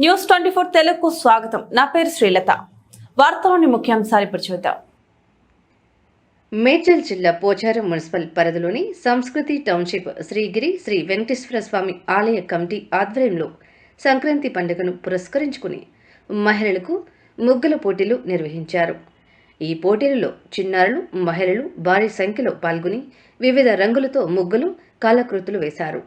News twenty four తెలుగుకు స్వాగతం. నా పేరు శ్రీలత. వార్తలోని ముఖ్యాంశాలు ఇప్పుడు చూద్దాం. మేడ్చల్ జిల్లా పోచారం మున్సిపల్ పరిధిలోని సంస్కృతి టౌన్షిప్ శ్రీగిరి శ్రీ వెంకటేశ్వర స్వామి ఆలయ కమిటీ ఆధ్వర్యంలో సంక్రాంతి పండుగను పురస్కరించుకుని మహిళలకు ముగ్గుల పోటీలు నిర్వహించారు. ఈ పోటీలలో చిన్నారులు మహిళలు భారీ సంఖ్యలో పాల్గొని వివిధ రంగులతో ముగ్గులు కళాకృతులు వేశారు.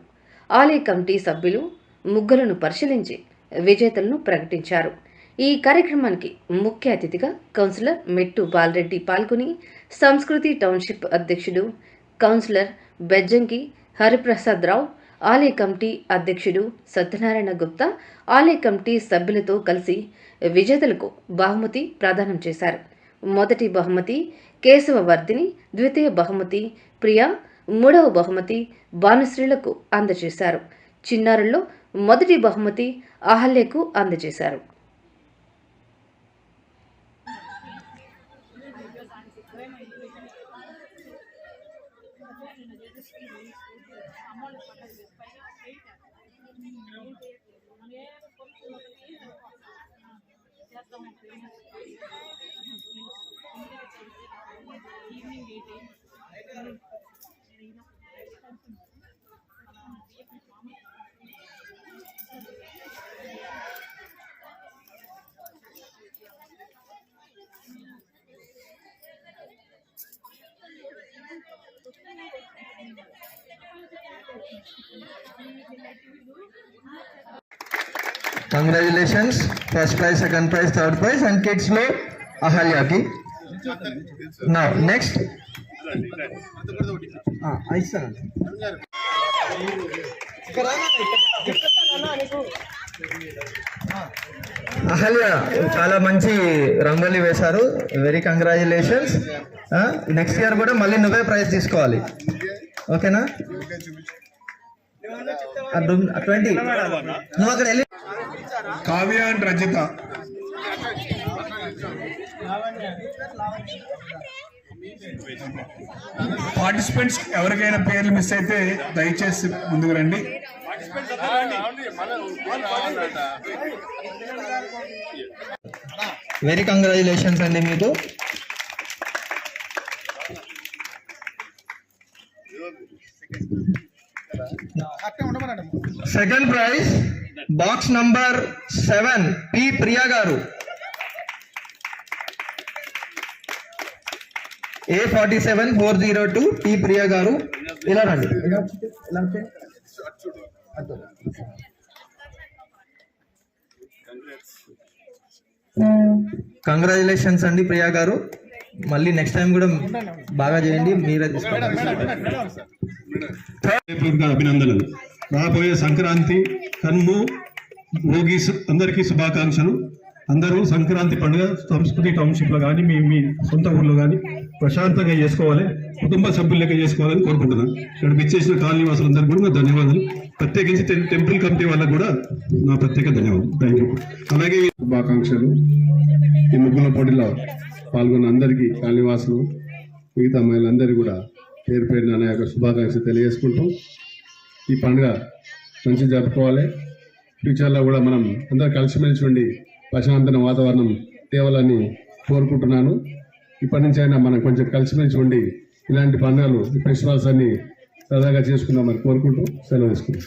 ఆలయ కమిటీ సభ్యులు ముగ్గులను పరిశీలించి విజేతలను ప్రకటించారు. ఈ కార్యక్రమానికి ముఖ్య అతిథిగా కౌన్సిలర్ మెట్టు బాలరెడ్డి పాల్గొని సంస్కృతి టౌన్షిప్ అధ్యక్షుడు కౌన్సిలర్ బెజ్జంకి హరిప్రసాద్ రావు ఆలయ కమిటీ అధ్యక్షుడు సత్యనారాయణ గుప్తా ఆలయ కమిటీ సభ్యులతో కలిసి విజేతలకు బహుమతి ప్రదానం చేశారు. మొదటి బహుమతి కేశవవర్ధిని ద్వితీయ బహుమతి ప్రియా మూడవ బహుమతి భానుశ్రీలకు అందజేశారు. చిన్నారుల్లో మొదటి బహుమతి అహల్యకు అందజేశారు. Congratulations first prize second prize third prize and కిడ్స్లో అహల్యాకి నా నెక్స్ట్ అహల్య చాలా మంచి రంగోలి వేశారు. వెరీ కంగ్రాచులేషన్స్ నెక్స్ట్ ఇయర్ కూడా మళ్ళీ నువ్వే ప్రైజ్ తీసుకోవాలి. ఓకేనా? ట్వంటీ నువ్వు అక్కడ వెళ్ళి కావ్య అండ్ రజిత. పార్టిసిపెంట్స్ ఎవరికైనా పేర్లు మిస్ అయితే దయచేసి ముందుకు రండి. వెరీ కంగ్రాచులేషన్స్ అండి మీకు. Second prize box number seven P Priya గారు. A forty seven four zero two T Priya గారు. ఇలా రండి. కంగ్రాచులేషన్స్ అండి ప్రియా గారు. మళ్ళీ నెక్స్ట్ టైం కూడా బాగా చేయండి మీరే తీసుకోండి. అభినందనలు. రాబోయే సంక్రాంతి కన్ము భోగి అందరికీ శుభాకాంక్షలు. అందరూ సంక్రాంతి పండుగ సంస్కృతి టౌన్షిప్లో కానీ మీ మీ సొంత ఊర్లో కానీ ప్రశాంతంగా చేసుకోవాలి కుటుంబ సభ్యులు లెక్క చేసుకోవాలని కోరుకుంటున్నాను. ఇక్కడ విచ్చేసిన కాలనీ వాసులందరికీ కూడా నా ధన్యవాదాలు. ప్రత్యేకించి టెంపుల్ కమిటీ వాళ్ళకు కూడా నా ప్రత్యేక ధన్యవాదాలు. థ్యాంక్ యూ అలాగే శుభాకాంక్షలు. ఈ ముగ్గుల పోటీలో పాల్గొన్న అందరికీ కాలనీవాసులు మిగతా మహిళలందరికీ కూడా పేరు పేరున నా యొక్క శుభాకాంక్షలు తెలియజేసుకుంటూ ఈ పండుగ మంచి జరుపుకోవాలి. ఫ్యూచర్లో కూడా మనం అందరూ కలిసిమెలిసి ఉండి ప్రశాంతమైన వాతావరణం తేవాలని కోరుకుంటున్నాను. ఇప్పటి నుంచి అయినా మనం కొంచెం కలిసిమెలిసి ఉండి ఇలాంటి పండుగలు క్రిస్మస్ ఫెస్టివల్స్ అన్ని సరదాగా చేసుకుందామని కోరుకుంటూ సెలవు తీసుకుంటాం